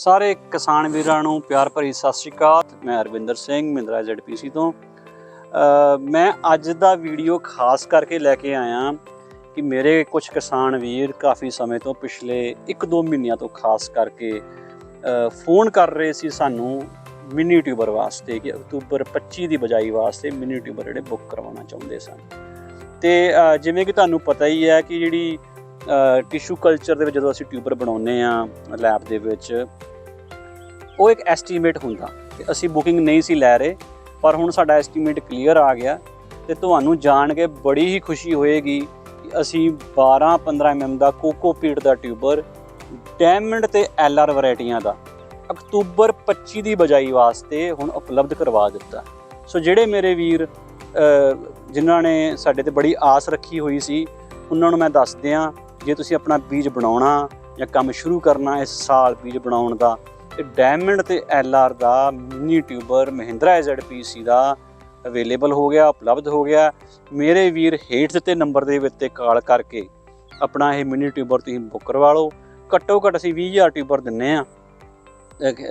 ਸਾਰੇ ਕਿਸਾਨ ਵੀਰਾਂ ਨੂੰ ਪਿਆਰ ਭਰੀ ਸਤਿ ਸ਼੍ਰੀ ਅਕਾਲ। ਮੈਂ ਅਰਵਿੰਦਰ ਸਿੰਘ, ਮਹਿੰਦਰਾ ਜ਼ੈਡਪੀਸੀ ਤੋਂ। ਮੈਂ ਅੱਜ ਦਾ ਵੀਡੀਓ ਖਾਸ ਕਰਕੇ ਲੈ ਕੇ ਆਇਆ ਕਿ ਮੇਰੇ ਕੁਝ ਕਿਸਾਨ ਵੀਰ ਕਾਫੀ ਸਮੇਂ ਤੋਂ ਪਿਛਲੇ 1-2 ਮਹੀਨਿਆਂ ਤੋਂ ਖਾਸ ਕਰਕੇ ਫੋਨ ਕਰ ਰਹੇ ਸੀ ਸਾਨੂੰ ਮਿਨੀ ਟਿਊਬਰ ਵਾਸਤੇ ਕਿ ਅਕਤੂਬਰ 25 ਦੀ ਬਜਾਈ ਵਾਸਤੇ ਮਿਨੀ ਟਿਊਬਰ ਜਿਹੜੇ ਬੁੱਕ ਕਰਵਾਉਣਾ ਚਾਹੁੰਦੇ ਸਨ। ਤੇ ਜਿਵੇਂ ਕਿ ਤੁਹਾਨੂੰ ਪਤਾ ਹੀ ਹੈ ਕਿ ਜਿਹੜੀ ਟਿਸ਼ੂ ਕਲਚਰ ਦੇ ਵਿੱਚ ਜਦੋਂ ਅਸੀਂ ਟਿਊਬਰ ਬਣਾਉਂਦੇ ਆ ਲੈਬ ਦੇ ਵਿੱਚ ਉਹ ਇੱਕ ਐਸਟੀਮੇਟ ਹੁੰਦਾ ਕਿ ਅਸੀਂ ਬੁਕਿੰਗ ਨਹੀਂ ਸੀ ਲੈ ਰਹੇ, ਪਰ ਹੁਣ ਸਾਡਾ ਐਸਟੀਮੇਟ ਕਲੀਅਰ ਆ ਗਿਆ ਤੇ ਤੁਹਾਨੂੰ ਜਾਣ ਕੇ ਬੜੀ ਹੀ ਖੁਸ਼ੀ ਹੋਏਗੀ ਕਿ ਅਸੀਂ 12-15 ਐਮਐਮ ਦਾ ਕੋਕੋਪੀਟ ਦਾ ਟਿਊਬਰ ਡਾਇਮੰਡ ਤੇ ਐਲਆਰ ਵੈਰਾਈਟੀਆਂ ਦਾ ਅਕਤੂਬਰ 25 ਦੀ ਬਜਾਈ ਵਾਸਤੇ ਹੁਣ ਉਪਲਬਧ ਕਰਵਾ ਦਿੱਤਾ। ਸੋ ਜਿਹੜੇ ਮੇਰੇ ਵੀਰ ਜਿਨ੍ਹਾਂ ਨੇ ਸਾਡੇ ਤੇ ਬੜੀ ਆਸ ਰੱਖੀ ਹੋਈ ਸੀ, ਉਹਨਾਂ ਨੂੰ ਮੈਂ ਦੱਸ ਦਿਆਂ, ਜੇ ਤੁਸੀਂ ਆਪਣਾ ਬੀਜ ਬਣਾਉਣਾ ਜਾਂ ਕੰਮ ਸ਼ੁਰੂ ਕਰਨਾ ਇਸ ਸਾਲ ਬੀਜ ਬਣਾਉਣ ਦਾ ਤੇ ਡਾਇਮੰਡ ਤੇ ਐਲਆਰ ਦਾ ਮਿਨੀ ਟਿਊਬਰ ਮਹਿੰਦਰਾ ਐਜ਼ਡਪੀਸੀ ਦਾ ਅਵੇਲੇਬਲ ਹੋ ਗਿਆ, ਉਪਲਬਧ ਹੋ ਗਿਆ। ਮੇਰੇ ਵੀਰ ਹੇਠ ਦਿੱਤੇ ਨੰਬਰ ਦੇ ਉੱਤੇ ਕਾਲ ਕਰਕੇ ਆਪਣਾ ਇਹ ਮਿਨੀ ਟਿਊਬਰ ਤੁਸੀਂ ਬੁੱਕ ਕਰਵਾ ਲਓ। ਘੱਟੋ ਘੱਟ ਅਸੀਂ 20000 ਟਿਊਬਰ ਦਿੰਨੇ ਆ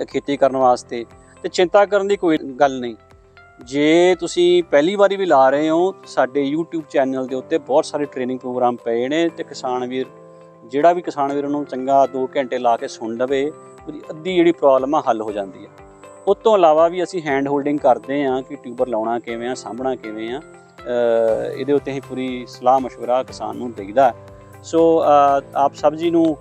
ਖੇਤੀ ਕਰਨ ਵਾਸਤੇ। ਤੇ ਚਿੰਤਾ ਕਰਨ ਦੀ ਕੋਈ ਗੱਲ ਨਹੀਂ। ਜੇ ਤੁਸੀਂ ਪਹਿਲੀ ਵਾਰੀ ਵੀ ਲਾ ਰਹੇ ਹੋ, ਸਾਡੇ YouTube ਚੈਨਲ ਦੇ ਉੱਤੇ ਬਹੁਤ ਸਾਰੇ ਟ੍ਰੇਨਿੰਗ ਪ੍ਰੋਗਰਾਮ ਪਏ ਨੇ ਤੇ ਕਿਸਾਨ ਵੀਰ, ਜਿਹੜਾ ਵੀ ਕਿਸਾਨ ਵੀਰ ਨੂੰ ਚੰਗਾ 2 ਘੰਟੇ ਲਾ ਕੇ ਸੁਣ ਲਵੇ ਅੱਧੀ ਜਿਹੜੀ ਪ੍ਰੋਬਲਮ ਆ, ਹੱਲ ਹੋ ਜਾਂਦੀ ਆ। ਉਸ ਤੋਂ ਇਲਾਵਾ ਵੀ ਅਸੀਂ ਹੈਂਡ ਹੋਲਡਿੰਗ ਕਰਦੇ ਆ ਕਿ ਟਿਊਬਰ ਲਾਉਣਾ ਕਿਵੇਂ ਆ, ਸਾਂਭਣਾ ਕਿਵੇਂ ਆ ਇਹਦੇ ਉੱਤੇ ਹੀ ਪੂਰੀ ਸਲਾਹ مشਵਰਾ ਕਿਸਾਨ ਨੂੰ ਦੇਈਦਾ। ਸੋ ਆਪ ਸਭ ਜੀ ਨੂੰ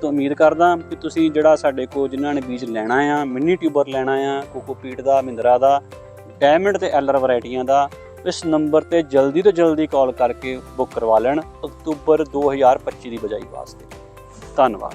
ਤੋਂ ਉਮੀਦ ਕਰਦਾ ਕਿ ਤੁਸੀਂ ਜਿਹੜਾ ਸਾਡੇ ਕੋਲ ਜਿਨ੍ਹਾਂ ਨੇ ਬੀਜ ਲੈਣਾ ਆ ਮਿੰਨੀ ਟਿਊਬਰ ਲੈਣਾ ਆ ਕੋਕੋਪੀਟ ਦਾ, ਮਿੰਦਰਾ ਦਾ ਡਾਇਮੰਡ ਤੇ ਐਲਰ ਵੈਰਾਈਟੀਆਂ ਦਾ, ਇਸ ਨੰਬਰ ਤੇ ਜਲਦੀ ਤੋਂ ਜਲਦੀ ਕਾਲ ਕਰਕੇ ਬੁੱਕ ਕਰਵਾ ਲੈਣ ਅਕਤੂਬਰ 2025 ਦੀ ਬਜਾਈ ਵਾਸਤੇ। ਧੰਨਵਾਦ।